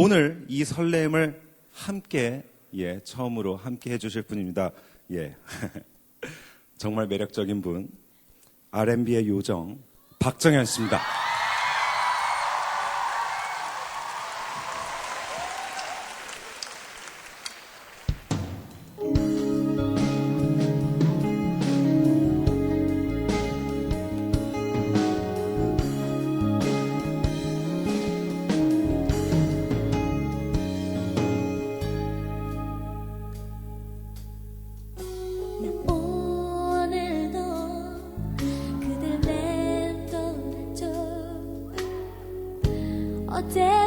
오늘 이 설렘을 함께 예, 처음으로 함께 해주실 분입니다. 예. 정말 매력적인 분. R&B의 요정, 박정현 씨입니다. day.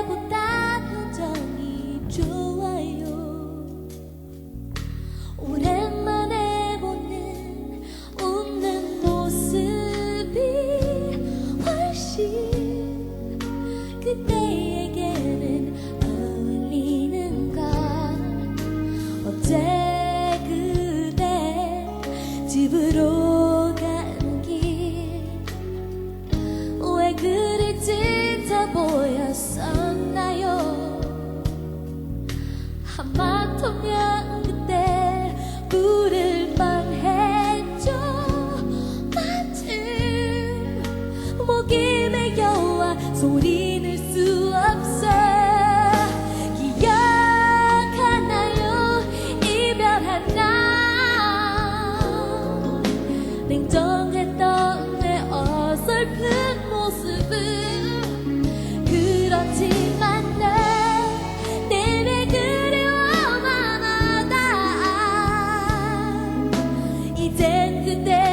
dead today.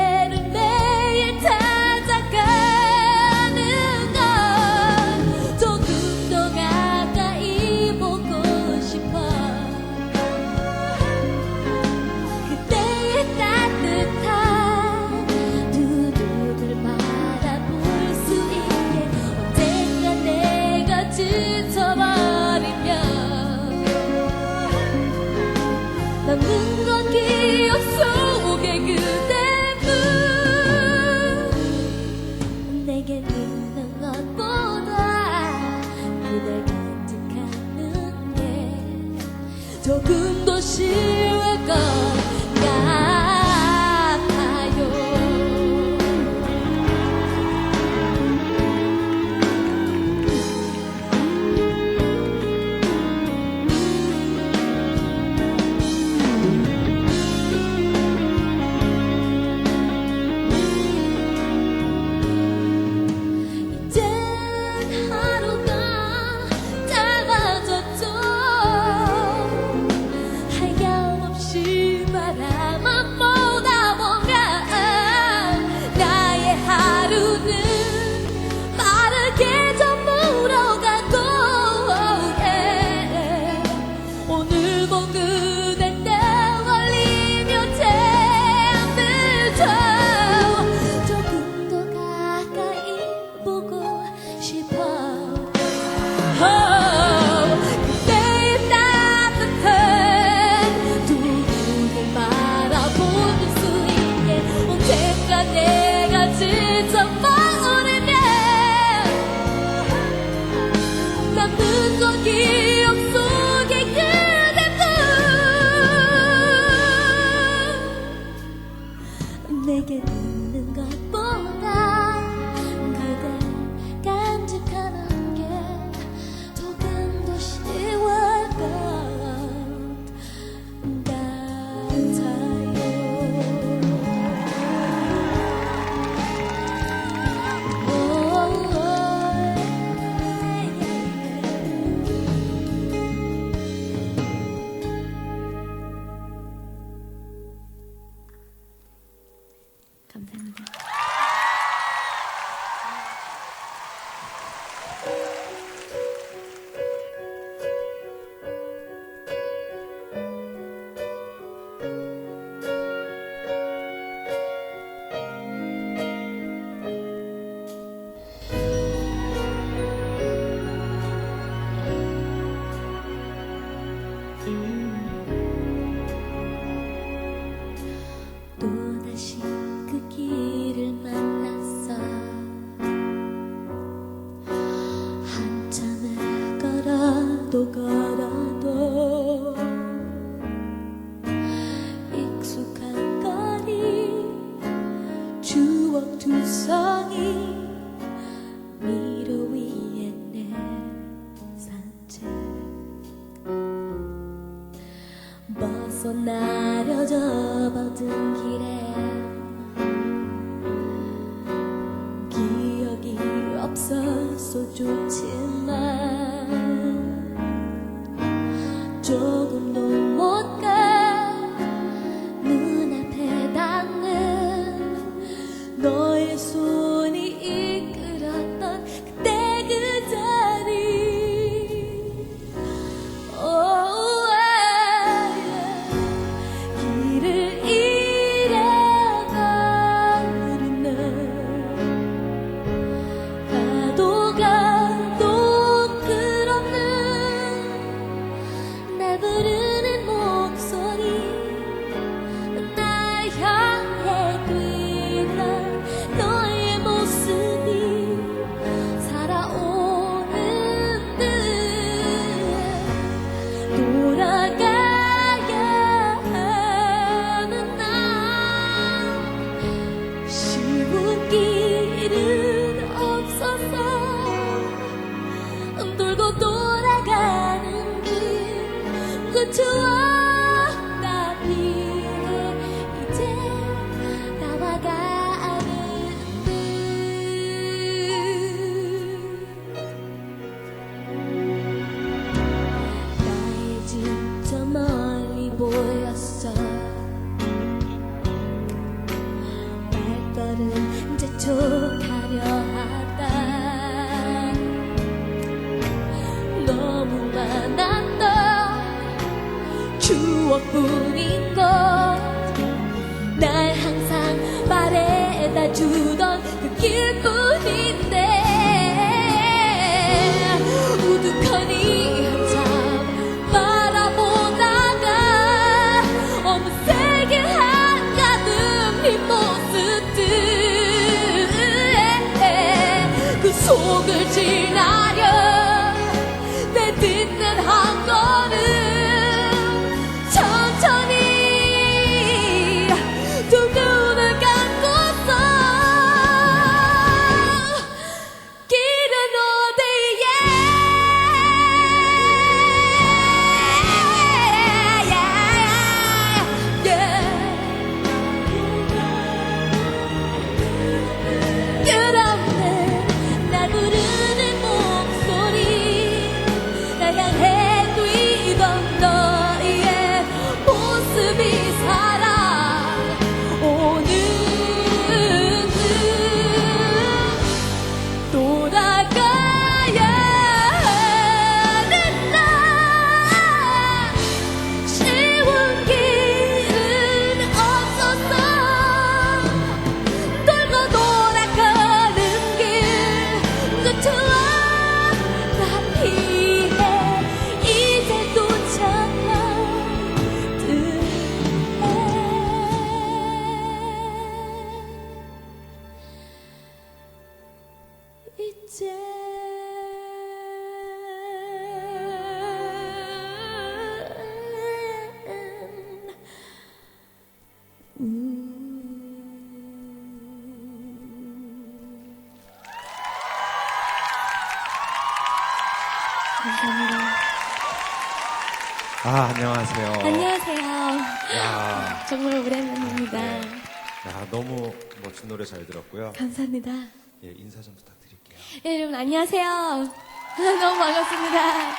조금 더 실외가 看不见那边。 조 속을 지나려 내딛는 한 걸음 아, 안녕하세요. 안녕하세요. 야, 정말 오랜만입니다. 네. 야, 너무 멋진 노래 잘 들었고요. 감사합니다. 예, 인사 좀 부탁드릴게요. 예, 여러분 안녕하세요. 너무 반갑습니다.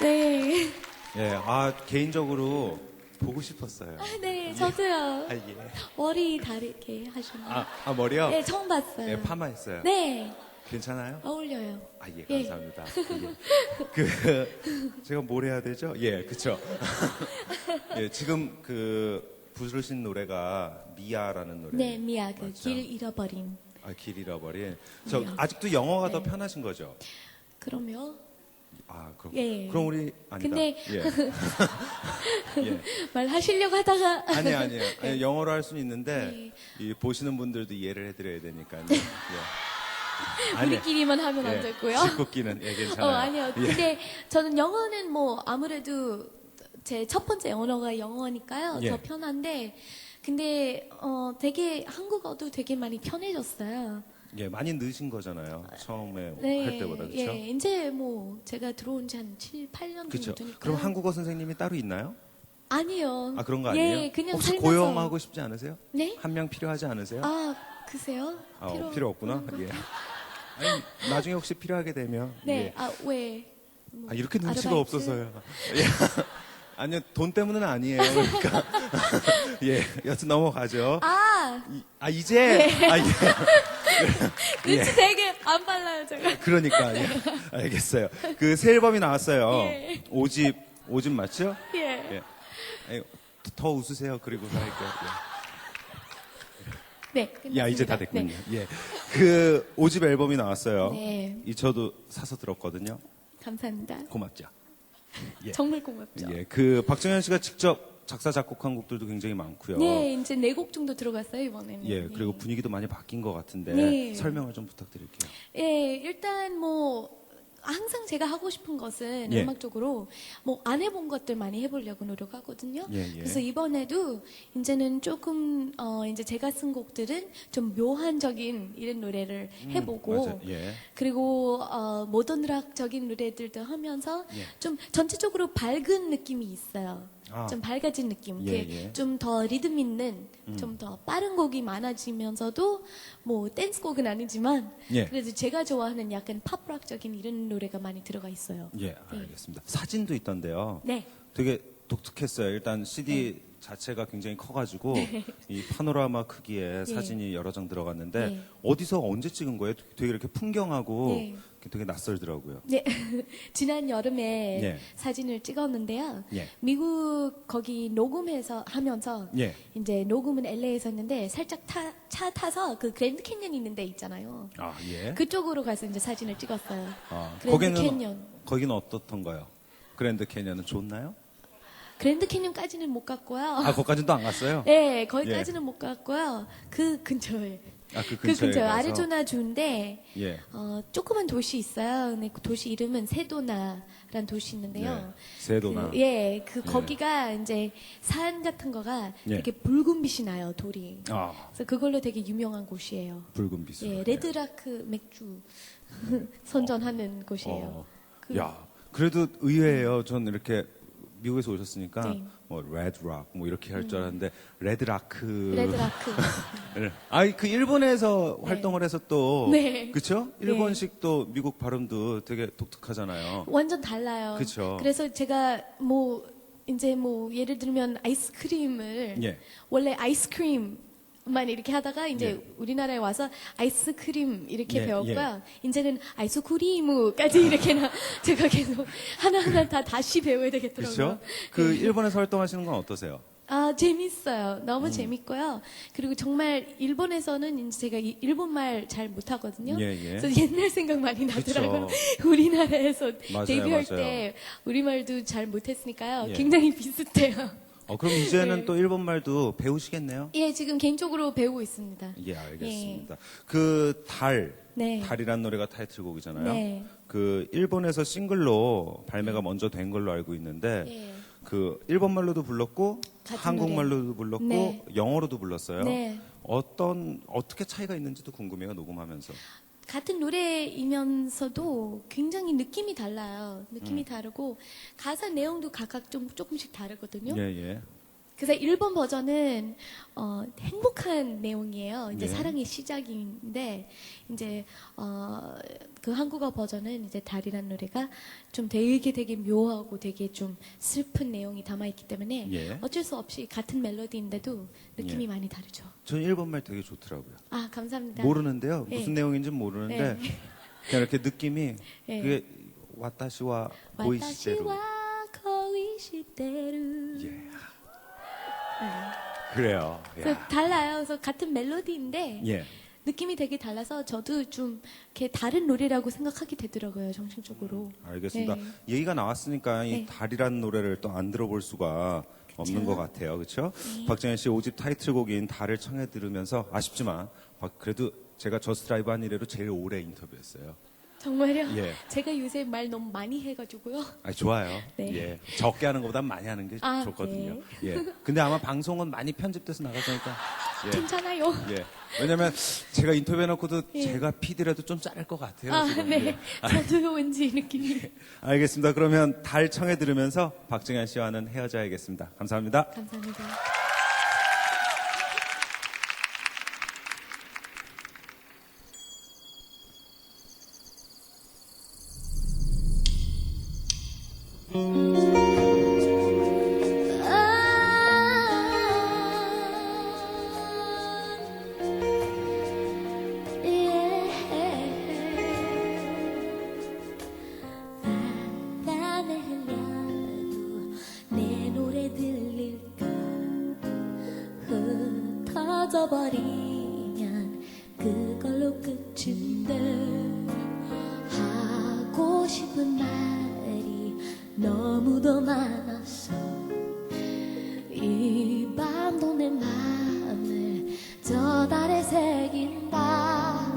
네. 예, 아, 개인적으로 보고 싶었어요. 아, 네, 저도요. 아, 예. 머리 다르게 하셨나요? 아, 아 머리요? 네, 처음 봤어요. 예, 파마했어요. 네, 괜찮아요? 어울려요. 아, 예, 예. 감사합니다. 예. 그, 제가 뭘 해야 되죠? 예, 그쵸. 예, 지금 그, 부르신 노래가 미아라는 노래. 네, 미아, 그? 길 잃어버린. 아, 길 잃어버린. 저, 미아. 아직도 영어가 더 네. 편하신 거죠? 그러면 아, 그럼. 예. 그럼 우리, 아니다. 근데- 예. 예. 말하시려고 하다가 아니, 아니에요. 아니, 영어로 할 수는 있는데, 네. 이 보시는 분들도 이해를 해드려야 되니까요. 예. 아니, 우리끼리만 하면 안 예, 됐고요. 짓궂기는, 예, 괜찮아요. 어, 아니요. 예. 근데 저는 영어는 뭐 아무래도 제 첫 번째 언어가 영어니까요. 예. 더 편한데 근데 어 되게 한국어도 되게 많이 편해졌어요. 예, 많이 늦은 거잖아요. 처음에 네. 할 때보다 그렇죠? 예, 이제 뭐 제가 들어온 지 한 7, 8년 그렇죠. 정도니까. 그럼 한국어 선생님이 따로 있나요? 아니요. 아 그런 거 아니에요? 예, 그냥 혹시 살면서. 고용하고 싶지 않으세요? 네? 한 명 필요하지 않으세요? 아, 그세요? 아, 어, 필요 없구나. 예. 아니, 나중에 혹시 필요하게 되면 네, 예. 아, 왜? 뭐, 아, 이렇게 눈치가 아르바이트? 없어서요. 예. 아니요, 돈 때문은 아니에요. 그러니까 예, 여튼 넘어가죠. 아, 이, 아 이제 아 예. 눈치 되게 안 발라요, 제가. 그러니까 예. 알겠어요. 그 새 앨범이 나왔어요. 예. 오집오집 맞죠? 예. 예. 더 웃으세요. 그리고. 네, 예. 끝났습니다. 야 이제 다 네. 됐군요. 예. 그 5집 앨범이 나왔어요. 네. 이 저도 사서 들었거든요. 감사합니다. 고맙죠. 예. 정말 고맙죠. 예. 그 박정현 씨가 직접 작사 작곡한 곡들도 굉장히 많고요. 네, 이제 네 곡 정도 들어갔어요, 이번에는. 예. 네. 그리고 분위기도 많이 바뀐 것 같은데 네. 설명을 좀 부탁드릴게요. 예, 일단 뭐 항상 제가 하고 싶은 것은 예. 음악적으로 뭐 안 해본 것들 많이 해보려고 노력하거든요. 예, 예. 그래서 이번에도 이제는 조금 어 이제 제가 쓴 곡들은 좀 묘한적인 이런 노래를 해보고 음, 맞아요. 예. 그리고 어 모던락적인 노래들도 하면서 예. 좀 전체적으로 밝은 느낌이 있어요. 아. 좀 밝아진 느낌. 예, 예. 음. 좀더 리듬 있는, 좀 더 빠른 곡이 많아지면서도 뭐 댄스 곡은 아니지만 예. 그래도 제가 좋아하는 약간 팝락적인 이런 노래가 많이 들어가 있어요. 예, 알겠습니다. 사진도 있던데요. 네. 되게 독특했어요. 일단 CD 자체가 굉장히 커가지고 이 파노라마 크기의 사진이 여러 장 들어갔는데 네. 어디서 언제 찍은 거예요? 되게 이렇게 풍경하고 네. 되게 낯설더라고요. 네. 지난 여름에 예. 사진을 찍었는데요. 예. 미국 거기 녹음해서 하면서 예. 이제 녹음은 LA에서 했는데 살짝 타, 차 타서 그 그랜드 캐년 있는 데 있잖아요. 아 예. 그쪽으로 가서 이제 사진을 찍었어요. 아, 그랜드 거기는 캐년. 거기는 어떻던가요? 그랜드 캐년은 좋나요? 그랜드 캐년까지는 못 갔고요. 아 거기까지는 또 안 갔어요? 네, 거기까지는 못 갔고요. 그 근처에. 아 그그 가서? 아리조나 주인데 예. 어, 조그만 도시 있어요. 근데 그 도시 이름은 세도나라는 도시 있는데요. 네, 세도나. 그, 예, 그 예. 거기가 이제 산 같은 거가 예. 이렇게 붉은 빛이 나요, 돌이. 아 그래서 그걸로 되게 유명한 곳이에요. 붉은 빛으로. 예, 레드라크 맥주 선전하는 곳이에요. 어. 그- 야, 그래도 의외예요. 전 이렇게 미국에서 오셨으니까 네. 음. 뭐 레드락 뭐 이렇게 할 줄 알았는데 레드라크. 레드라크. 아이 그 일본에서 활동을 해서 또 네. 그쵸? 일본식 또 미국 발음도 되게 독특하잖아요. 완전 달라요. 그쵸. 그래서 제가 뭐 이제 뭐 예를 들면 아이스크림을 예. 원래 아이스크림 만 이렇게 하다가 이제 예. 우리나라에 와서 아이스크림 이렇게 예, 배웠고요. 이제는 아이스크림까지 이렇게나 제가 계속 하나하나 다 다시 배워야 되겠더라고요. 그렇죠? 그 일본에서 활동하시는 건 어떠세요? 아, 재밌어요. 음. 너무 재밌고요. 그리고 정말 일본에서는 이제 제가 이- 일본말 잘 못하거든요. 예, 예. 그래서 옛날 생각 많이 나더라고요. 그쵸. 우리나라에서 맞아요, 데뷔할 맞아요. 때 우리말도 잘 못했으니까요. 예. 굉장히 비슷해요. 어, 그럼 이제는 네. 또 일본말도 배우시겠네요? 예, 지금 개인적으로 배우고 있습니다. 예, 알겠습니다. 그 달, 네. 달이란 노래가 타이틀곡이잖아요. 네. 그 일본에서 싱글로 발매가 먼저 된 걸로 알고 있는데 예. 그 일본말로도 불렀고 한국말로도 불렀고 네. 영어로도 불렀어요. 네. 어떤 어떻게 차이가 있는지도 궁금해요. 녹음하면서. 같은 노래이면서도 굉장히 느낌이 달라요. 느낌이 음. 다르고 가사 내용도 각각 좀 조금씩 다르거든요. 예, 예. 그래서 일본 버전은 어, 행복한 내용이에요. 이제 네. 사랑의 시작인데 이제 어, 그 한국어 버전은 이제 달이란 노래가 좀 되게 되게 묘하고 되게 좀 슬픈 내용이 담아 있기 때문에 예. 어쩔 수 없이 같은 멜로디인데도 느낌이 예. 많이 다르죠. 저는 일본 말 되게 좋더라고요. 아 감사합니다. 모르는데요. 네. 무슨 내용인지는 모르는데 네. 그냥 이렇게 느낌이 네. 그게 와타시와 보이시대로. 와타시와 거이시대루. 예. 그래요. 그래서 야. 달라요. 그래서 같은 멜로디인데 예. 느낌이 되게 달라서 저도 좀 이렇게 다른 노래라고 생각하게 되더라고요 정신적으로. 알겠습니다. 네. 얘기가 나왔으니까 이 네. 달이라는 노래를 또 안 들어볼 수가 없는 것 같아요. 그렇죠? 박정현 씨 5집 타이틀곡인 달을 청해 들으면서 아쉽지만 박- 그래도 제가 저스트 라이브 한 이래로 제일 오래 인터뷰했어요. 정말요? 예. 제가 요새 말 너무 많이 해가지고요. 아, 좋아요. 네. 예. 적게 하는 것보다 많이 하는 게 아, 좋거든요. 예. 근데 아마 방송은 많이 편집돼서 나가니까 예. 괜찮아요. 예. 왜냐면 제가 인터뷰해놓고도 예. 제가 PD라도 좀 자를 것 같아요. 아, 지금. 네. 예. 저도 왠지 느낌이. 알겠습니다. 그러면 달 청해 들으면서 박정현 씨와는 헤어져야겠습니다. 감사합니다. 감사합니다. 너무도 많았어 이 밤도 내 마음을 저 달에 새긴다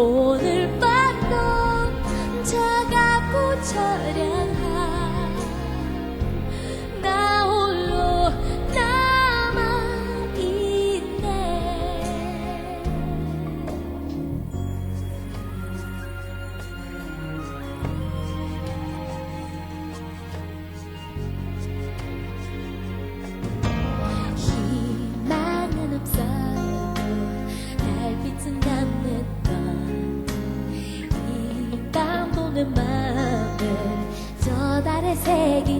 오늘 밤도 차갑고 처량 이